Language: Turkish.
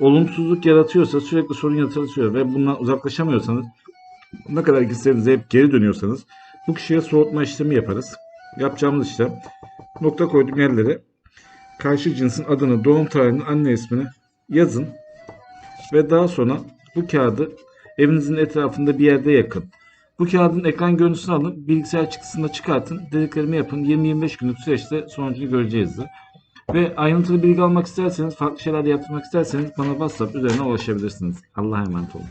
olumsuzluk yaratıyorsa, sürekli sorun yaratıyor ve bundan uzaklaşamıyorsanız, ne kadar gitseniz hep geri dönüyorsanız bu kişiye soğutma işlemi yaparız. Yapacağımız işlem nokta koyduğum yerlere karşı cinsin adını, doğum tarihini, anne ismini yazın ve daha sonra bu kağıdı evinizin etrafında bir yerde yakın. Bu kağıdın ekran görüntüsünü alın, bilgisayar çıktısında çıkartın, dediklerimi yapın. 20-25 günlük süreçte sonucunu göreceğizdir. Ve ayrıntılı bilgi almak isterseniz, farklı şeyler de yaptırmak isterseniz bana WhatsApp üzerine ulaşabilirsiniz. Allah'a emanet olun.